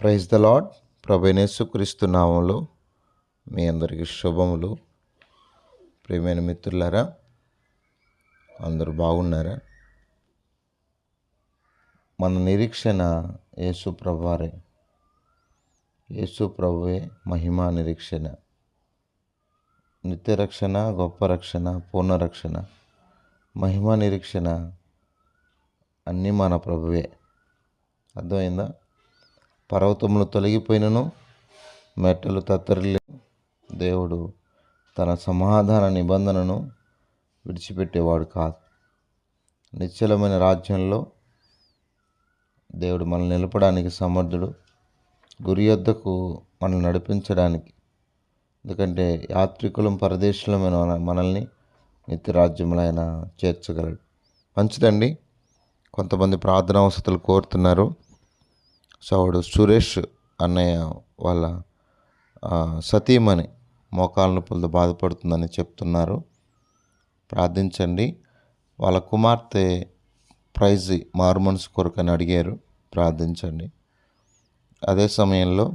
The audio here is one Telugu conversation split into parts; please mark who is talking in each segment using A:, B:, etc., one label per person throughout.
A: ప్రైజ్ ద లాడ్ ప్రభైనేసుక్రీస్తు నామంలో మీ అందరికీ శుభములు. ప్రియమైన మిత్రులారా అందరూ బాగున్నారా? మన నిరీక్షణ యేసు ప్రభువారే. యేసు ప్రభువే మహిమా నిరీక్షణ. నిత్య రక్షణ గొప్ప రక్షణ పూర్ణ రక్షణ మహిమా నిరీక్షణ అన్నీ మన ప్రభువే. అర్థమైందా? పర్వతములు తొలగిపోయినను మెట్టలు తత్తరిల్లి దేవుడు తన సమాధాన నిబంధనను విడిచిపెట్టేవాడు కాదు. నిశ్చలమైన రాజ్యంలో దేవుడు మనల్ని నిలపడానికి సమర్థుడు. గురి యొద్దకు మనల్ని నడిపించడానికి. ఎందుకంటే యాత్రికులం పరదేశులమైన మనల్ని నిత్య రాజ్యంలో ఆయన చేర్చగలడు. మంచిదండి. కొంతమంది ప్రార్థనా వసతులు కోరుతున్నారు. సోడు సురేష్ అన్నయ్య వాళ్ళ సతీమణి మోకాళ్ళ నొప్పులతో బాధపడుతుందని చెప్తున్నారు. ప్రార్థించండి. వాళ్ళ కుమార్తె ప్రైజ్ మారుమనసు అని అడిగారు. ప్రార్థించండి. అదే సమయంలో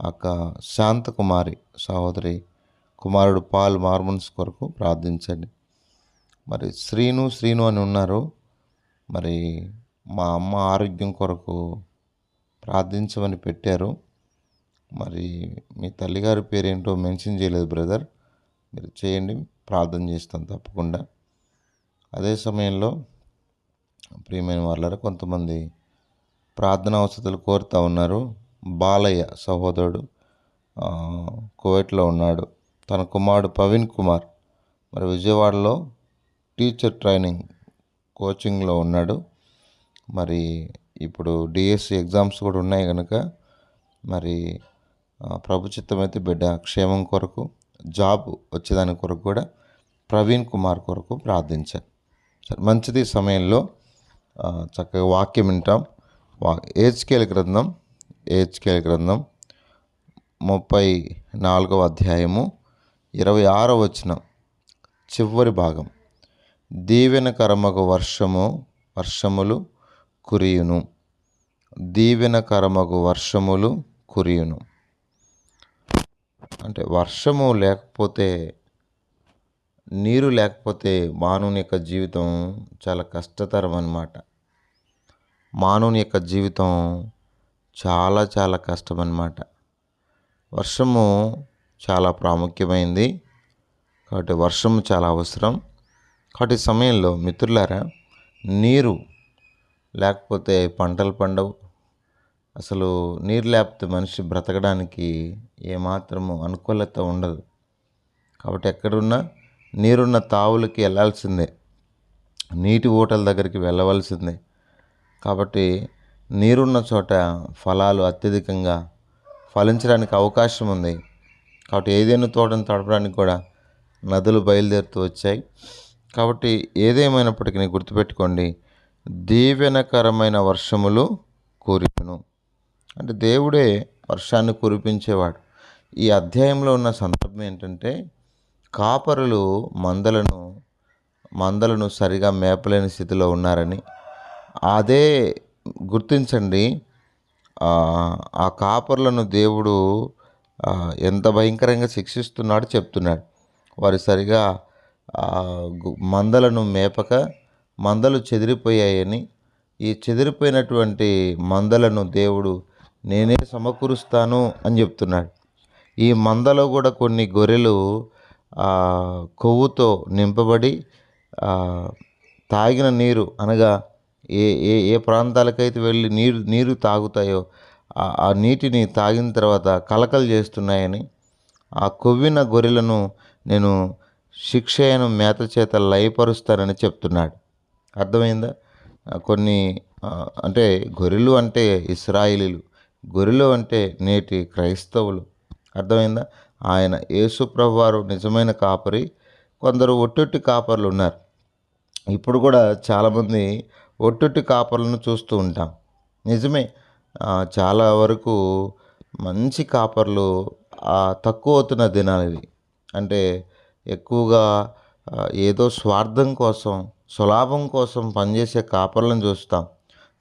A: అక్క శాంతకుమారి సహోదరి కుమారుడు పాల్ మార్మన్స్ కొరకు ప్రార్థించండి. మరి శ్రీను శ్రీను అని ఉన్నారు. మరి మా అమ్మ ఆరోగ్యం కొరకు ప్రార్థించమని పెట్టారు. మరి మీ తల్లిగారి పేరేంటో మెన్షన్ చేయలేదు బ్రదర్. మీరు చేయండి ప్రార్థన చేస్తాం తప్పకుండా. అదే సమయంలో ప్రియమైన వాళ్ళ కొంతమంది ప్రార్థన వసతులు కోరుతూ ఉన్నారు. బాలయ్య సహోదరుడు కువైట్లో ఉన్నాడు. తన కుమారుడు ప్రవీణ్ కుమార్. మరి విజయవాడలో టీచర్ ట్రైనింగ్ కోచింగ్లో ఉన్నాడు. మరి ఇప్పుడు డిఎస్సి ఎగ్జామ్స్ కూడా ఉన్నాయి కనుక మరి ప్రభుచిత్తమైతే బిడ్డ క్షేమం కొరకు జాబ్ వచ్చేదాని కొరకు కూడా ప్రవీణ్ కుమార్ కొరకు ప్రార్థించాను సరే మంచిది సమయంలో చక్కగా వాక్యం వింటాం. వా ఏజ్కేల్ గ్రంథం ఏజ్కేల్ గ్రంథం ముప్పై నాలుగవ అధ్యాయము ఇరవై ఆరో వచనం చివరి భాగం. దీవెనకరమగు వర్షము వర్షములు కురియును. దీవెనకరమగు వర్షములు కురియును. అంటే వర్షము లేకపోతే నీరు లేకపోతే మానవుని యొక్క జీవితం చాలా కష్టతరం అన్నమాట మానవుని యొక్క జీవితం చాలా చాలా కష్టం అన్నమాట వర్షము చాలా ప్రాముఖ్యమైంది. కాబట్టి వర్షము చాలా అవసరం. కాబట్టి సమయంలో మిత్రులారా నీరు లేకపోతే పంటలు పండవు. అసలు నీరు లేకపోతే మనిషి బ్రతకడానికి ఏమాత్రము అనుకూలత ఉండదు. కాబట్టి ఎక్కడున్నా నీరున్న తావులకి వెళ్ళాల్సిందే. నీటి ఊటల దగ్గరికి వెళ్ళవలసిందే. కాబట్టి నీరున్న చోట ఫలాలు అత్యధికంగా ఫలించడానికి అవకాశం ఉంది. కాబట్టి ఏదైనా తోటను తడపడానికి కూడా నదులు బయలుదేరుతూ వచ్చాయి. కాబట్టి ఏదేమైనప్పటికీ గుర్తుపెట్టుకోండి దీవెనకరమైన వర్షములు కురిపెను. అంటే దేవుడే వర్షాన్ని కురిపించేవాడు. ఈ అధ్యాయంలో ఉన్న సందర్భం ఏంటంటే కాపరులు మందలను మందలను సరిగా మేపలేని స్థితిలో ఉన్నారని. అదే గుర్తించండి ఆ, కాపర్లను దేవుడు ఎంత భయంకరంగా శిక్షిస్తున్నాడో చెప్తున్నాడు. వారు సరిగా మందలను మేపక మందలు చెదిరిపోయాయని ఈ చెదిరిపోయినటువంటి మందలను దేవుడు నేనే సమకూరుస్తాను అని చెప్తున్నాడు. ఈ మందలో కూడా కొన్ని గొర్రెలు కొవ్వుతో నింపబడి తాగిన నీరు అనగా ఏ ఏ ఏ ప్రాంతాలకైతే వెళ్ళి నీరు నీరు తాగుతాయో ఆ- ఆ నీటిని తాగిన తర్వాత కలకలు చేస్తున్నాయని ఆ కొవ్విన గొర్రెలను నేను శిక్షయను మేత చేత లయపరుస్తానని చెప్తున్నాడు. అర్థమైందా? కొన్ని అంటే గొర్రెలు అంటే ఇస్రాయిలీలు గొర్రెలు అంటే నేటి క్రైస్తవులు. అర్థమైందా? ఆయన యేసుప్రభు వారు నిజమైన కాపరి కొందరు ఒట్టొట్టి కాపర్లు ఉన్నారు ఇప్పుడు కూడా చాలామంది ఒట్టొట్టి కాపర్లను చూస్తూ ఉంటాం. నిజమే చాలా వరకు మంచి కాపర్లు తక్కువ అవుతున్న దినాలు ఇవి. అంటే ఎక్కువగా ఏదో స్వార్థం కోసం స్వలాభం కోసం పనిచేసే కాపర్లను చూస్తాం.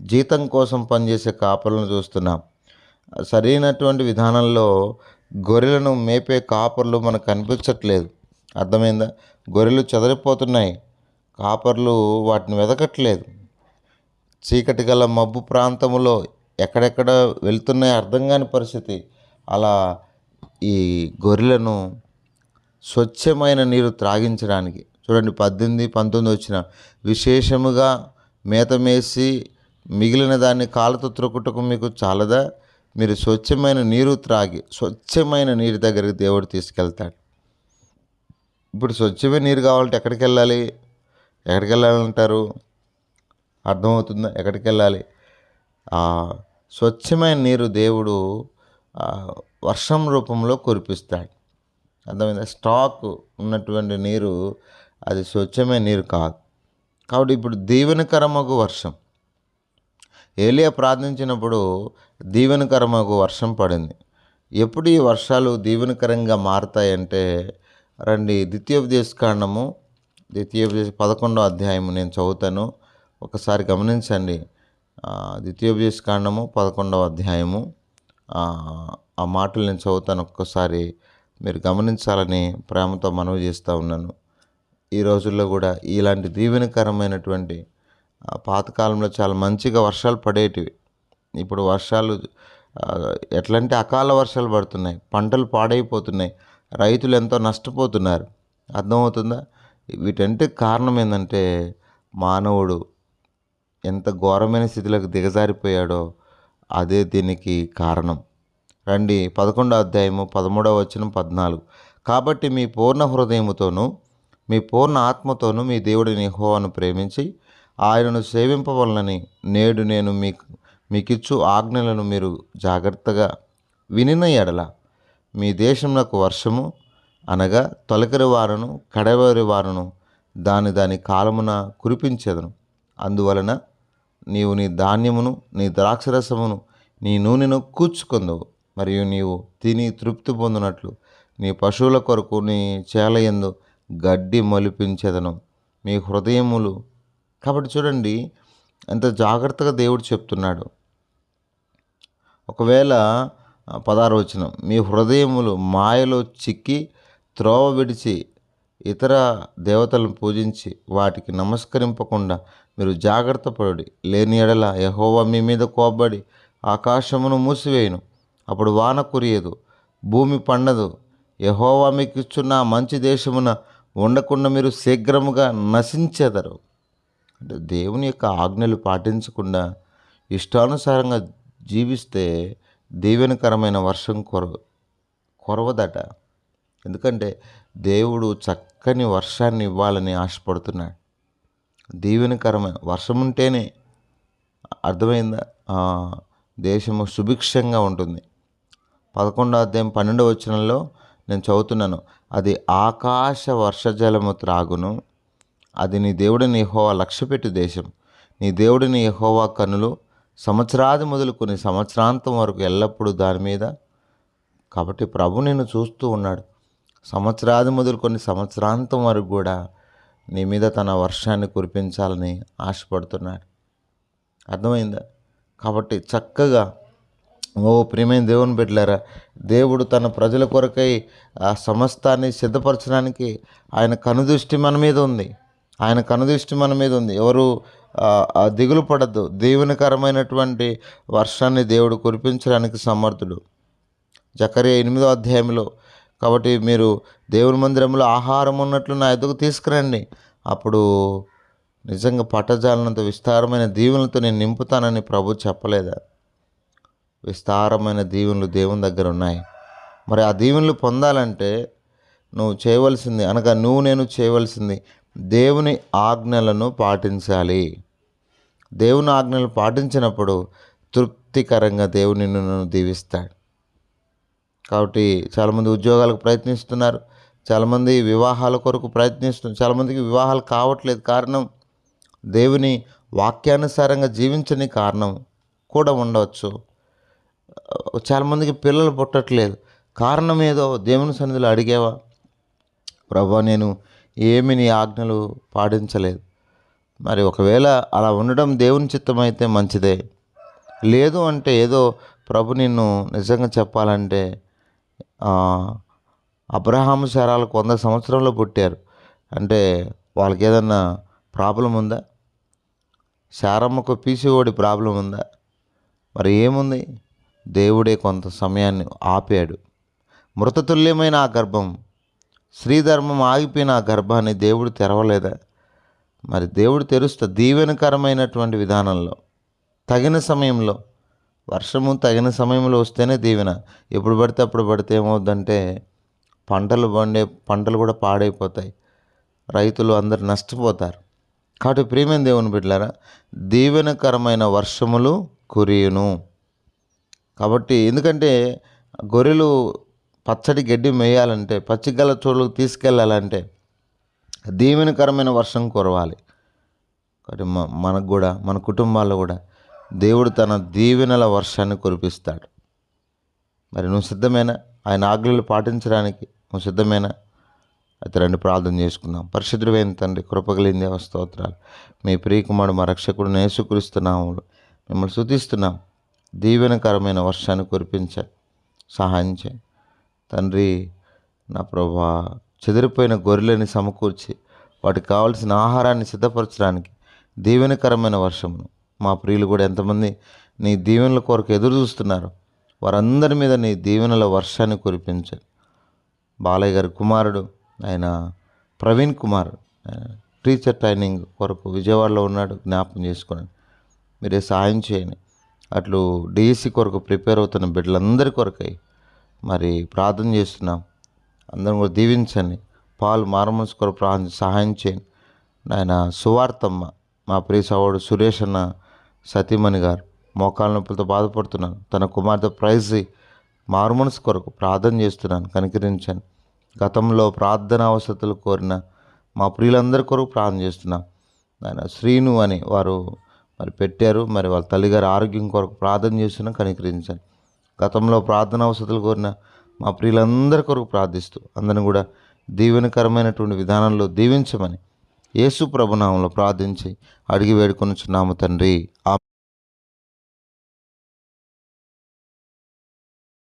A: జీతం కోసం పనిచేసే కాపర్లను చూస్తున్నాం. సరైనటువంటి విధానంలో గొర్రెలను మేపే కాపర్లు మనకు కనిపించట్లేదు. అర్థమైందా? గొర్రెలు చెదరిపోతున్నాయి. కాపర్లు వాటిని వెతకట్లేదు చీకటి గల మబ్బు ప్రాంతములో ఎక్కడెక్కడ వెళ్తున్నాయి అర్థం కాని పరిస్థితి. అలా ఈ గొర్రెలను స్వచ్ఛమైన నీరు త్రాగించడానికి చూడండి పద్దెనిమిది పంతొమ్మిది వచ్చిన విశేషముగా మేతమేసి మిగిలిన దాన్ని కాళ్ళతో త్రొక్కుటకు మీకు చాలదా? మీరు స్వచ్ఛమైన నీరు త్రాగి స్వచ్ఛమైన నీరు దగ్గరికి దేవుడు తీసుకెళ్తాడు. ఇప్పుడు స్వచ్ఛమైన నీరు కావాలంటే ఎక్కడికి వెళ్ళాలి? ఎక్కడికి వెళ్ళాలంటారు? అర్థమవుతుందా? ఎక్కడికి వెళ్ళాలి? స్వచ్ఛమైన నీరు దేవుడు వర్షం రూపంలో కురిపిస్తాడు. అర్థమైందా? స్టాక్ ఉన్నటువంటి నీరు అది స్వచ్ఛమైన నీరు కాదు కాబట్టి ఇప్పుడు దీవెనకరమగు వర్షం. ఏలియా ప్రార్థించినప్పుడు దీవెనకరమగు వర్షం పడింది. ఎప్పుడు ఈ వర్షాలు దీవెనకరంగా మారతాయంటే రండి ద్వితీయోపదేశ కాండము ద్వితీయోపదేశ పదకొండో అధ్యాయము నేను చదువుతాను. ఒకసారి గమనించండి. ద్వితీయోపదేశ కాండము పదకొండవ అధ్యాయము. ఆ, ఆ మాటలు నేను చదువుతాను. ఒక్కసారి మీరు గమనించాలని ప్రేమతో మనవి చేస్తూ ఉన్నాను. ఈ రోజుల్లో కూడా ఇలాంటి దీవెనకరమైనటువంటి పాతకాలంలో చాలా మంచిగా వర్షాలు పడేటివి. ఇప్పుడు వర్షాలు ఆ, ఎట్లంటే అకాల వర్షాలు పడుతున్నాయి. పంటలు పాడైపోతున్నాయి. రైతులు ఎంతో నష్టపోతున్నారు. అర్థమవుతుందా? వీటంటే కారణం ఏంటంటే మానవుడు ఎంత ఘోరమైన స్థితిలోకి దిగజారిపోయాడో అదే దీనికి కారణం. రండి పదకొండో అధ్యాయము పదమూడవ వచ్చిన పద్నాలుగు. కాబట్టి మీ పూర్ణ హృదయముతోనూ మీ పూర్ణ ఆత్మతోనూ మీ దేవుడిని హోవాను ప్రేమించి ఆయనను సేవింపవలనని నేడు నేను మీకు మీకిచ్చు ఆజ్ఞలను మీరు జాగ్రత్తగా వినిన ఎడల. మీ దేశంలో వర్షము అనగా తొలకరి వారును కడవరి వారును దాని దాని కాలమున కురిపించేదను. అందువలన నీవు నీ ధాన్యమును నీ ద్రాక్షరసమును నీ నూనెను కూర్చుకుందవు మరియు నీవు తిని తృప్తి పొందినట్లు నీ పశువుల కొరకు నీ చేలయందు గడ్డి మలిపించేదనం. మీ హృదయములు. కాబట్టి చూడండి ఎంత జాగ్రత్తగా దేవుడు చెప్తున్నాడు. ఒకవేళ ఆ, పదహారు మీ హృదయములు మాయలో చిక్కి త్రోవ విడిచి ఇతర దేవతలను పూజించి వాటికి నమస్కరింపకుండా మీరు జాగ్రత్త పడి లేని ఎడల యహోవా మీ మీద కోబ్బడి ఆకాశమును మూసివేయును. అప్పుడు వాన కురియదు భూమి పండదు. యహోవా మీకు ఇచ్చున్న మంచి దేశమున ఉండకుండా మీరు శీఘ్రముగా నశించెదరు. అంటే దేవుని యొక్క ఆజ్ఞలు పాటించకుండా ఇష్టానుసారంగా జీవిస్తే దీవెనకరమైన వర్షం కొర కొరవదట. ఎందుకంటే దేవుడు చక్కని వర్షాన్ని ఇవ్వాలని ఆశపడుతున్నాడు. దీవెనకరమైన వర్షం ఉంటేనే అర్థమైందా? దేశము సుభిక్షంగా ఉంటుంది. పదకొండో అధ్యాయం పన్నెండవ వచనంలో నేను చదువుతున్నాను. అది ఆకాశ వర్షజలము త్రాగును. అది నీ దేవుడిని యహోవా లక్ష్యపెట్టు దేశం. నీ దేవుడిని యహోవా కనులు సంవత్సరాది మొదలుకొని సంవత్సరాంతం వరకు ఎల్లప్పుడూ దాని మీద. కాబట్టి ప్రభు నిన్ను చూస్తూ ఉన్నాడు. సంవత్సరాది మొదలుకొని సంవత్సరాంతం వరకు కూడా నీ మీద తన వర్షాన్ని కురిపించాలని ఆశపడుతున్నాడు. అర్థమైందా? కాబట్టి చక్కగా ఓ ప్రియమైన దేవుని బిడ్డలారా దేవుడు తన ప్రజల కొరకై ఆ సమస్తాన్ని సిద్ధపరచడానికి ఆయన కనుదృష్టి మన మీద ఉంది. ఆయన కనుదృష్టి మన మీద ఉంది. ఎవరు దిగులు పడద్దు. దేవునికరమైనటువంటి వర్షాన్ని దేవుడు కురిపించడానికి సమర్థుడు. జకరి ఎనిమిదో అధ్యాయంలో కాబట్టి మీరు దేవుని మందిరంలో ఆహారం ఉన్నట్లు నా ఎదుగు తీసుకురండి. అప్పుడు నిజంగా పట్టజాలనంత విస్తారమైన దీవెనలతో నేను నింపుతానని ప్రభు చెప్పలేదా? విస్తారమైన దీవెనలు దేవుని దగ్గర ఉన్నాయి. మరి ఆ దీవెనలు పొందాలంటే నువ్వు చేయవలసింది అనగా నువ్వు నేను చేయవలసింది దేవుని ఆజ్ఞలను పాటించాలి. దేవుని ఆజ్ఞలు పాటించినప్పుడు తృప్తికరంగా దేవుని నిన్ను దీవిస్తాడు. కాబట్టి చాలామంది ఉద్యోగాలకు ప్రయత్నిస్తున్నారు. చాలామంది వివాహాల కొరకు ప్రయత్నిస్తున్నారు. చాలామందికి వివాహాలు కావట్లేదు కారణం దేవుని వాక్యానుసారంగా జీవించని కారణం కూడా ఉండవచ్చు. చాలామందికి పిల్లలు పుట్టట్లేదు. కారణం ఏదో దేవుని సన్నిధిలో అడిగేవా? ప్రభా నేను ఏమి నీ ఆజ్ఞలు పాటించలేదు. మరి ఒకవేళ అలా ఉండడం దేవుని చిత్తమైతే మంచిదే. లేదు అంటే ఏదో ప్రభు నిన్ను నిజంగా చెప్పాలంటే అబ్రహాము శారాలకు వంద సంవత్సరంలో పుట్టారు. అంటే వాళ్ళకి ఏదన్నా ప్రాబ్లం ఉందా? శారమ్మకు పీసీఓడి ప్రాబ్లం ఉందా? మరి ఏముంది? దేవుడే కొంత సమయాన్ని ఆపాడు. మృతతుల్యమైన ఆ గర్భం శ్రీధర్మం ఆగిపోయిన ఆ గర్భాన్ని దేవుడు తెరవలేదా? మరి దేవుడు తెరుస్తా దీవెనకరమైనటువంటి విధానంలో తగిన సమయంలో వర్షము తగిన సమయంలో వస్తేనే దీవెన. ఎప్పుడు పడితే అప్పుడు పడితే ఏమవుద్దంటే పంటలు పండే పంటలు కూడా పాడైపోతాయి. రైతులు అందరు నష్టపోతారు. కాబట్టి ప్రియమైన దేవుని బిడ్డలారా దీవెనకరమైన వర్షములు కురియును. కాబట్టి ఎందుకంటే గొర్రెలు పచ్చడి గడ్డి మేయాలంటే పచ్చిగల చోట్లకు తీసుకెళ్ళాలంటే దీవెనకరమైన వర్షం కురవాలి. కాబట్టి మనకు కూడా మన కుటుంబాల్లో కూడా దేవుడు తన దీవెనల వర్షాన్ని కురిపిస్తాడు. మరి నువ్వు సిద్ధమేనా? ఆయన ఆజ్ఞలు పాటించడానికి నువ్వు సిద్ధమేనా? అయితే రెండు ప్రార్థన చేసుకుందాం. పరిశుద్ధుడైన తండ్రి కృపగలిందే దేవ స్తోత్రాలు. మీ ప్రియకుమారుడు మా రక్షకుడు నేసుకురిస్తున్నాము మిమ్మల్ని శుతిస్తున్నాం దీవెనకరమైన వర్షాన్ని కురిపించాయి సహాయం చేయండి తండ్రి నా ప్రభా చెదిరిపోయిన గొర్రెలని సమకూర్చి వాటికి కావాల్సిన ఆహారాన్ని సిద్ధపరచడానికి దీవెనకరమైన వర్షమును. మా ప్రియులు కూడా ఎంతమంది నీ దీవెనల కొరకు ఎదురు చూస్తున్నారు. వారందరి మీద నీ దీవెనల వర్షాన్ని కురిపించాను బాలయ్య గారి కుమారుడు ఆయన ప్రవీణ్ కుమార్ టీచర్ ట్రైనింగ్ కొరకు విజయవాడలో ఉన్నాడు. జ్ఞాపకం చేసుకున్నాను మీరే సహాయం చేయండి. అట్లు డిఎస్సి కొరకు ప్రిపేర్ అవుతున్న బిడ్డలందరి కొరకై మరి ప్రార్థన చేస్తున్నాం. అందరం కూడా దీవించండి. పాలు మారమనసు కొరకు సహాయం చేయండి. ఆయన సువార్తమ్మ మా ప్రియ సహోడు సురేష్ అన్న సతీమణి గారు మోకాల నొప్పులతో బాధపడుతున్నాను తన కుమార్తె ప్రైజ్ మారుమనసు కొరకు ప్రార్థన చేస్తున్నాను. కనికరించండి. గతంలో ప్రార్థన అవసరతలు కోరిన మా ప్రియులందరి కొరకు ప్రార్థన చేస్తున్నాం. ఆయన శ్రీను అని వారు మరి పెట్టారు. మరి వాళ్ళ తల్లిగారి ఆరోగ్యం కొరకు ప్రార్థన చేస్తున్నా కనికరించండి. గతంలో ప్రార్థన అవసరాలు కోరిన మా ప్రియులందరి కొరకు ప్రార్థిస్తూ అందరిని కూడా దీవెనకరమైనటువంటి విధానంలో దీవించమని యేసు ప్రభునామంలో ప్రార్థించి అడిగి వేడుకొనుచున్నాము తండ్రి. ఆ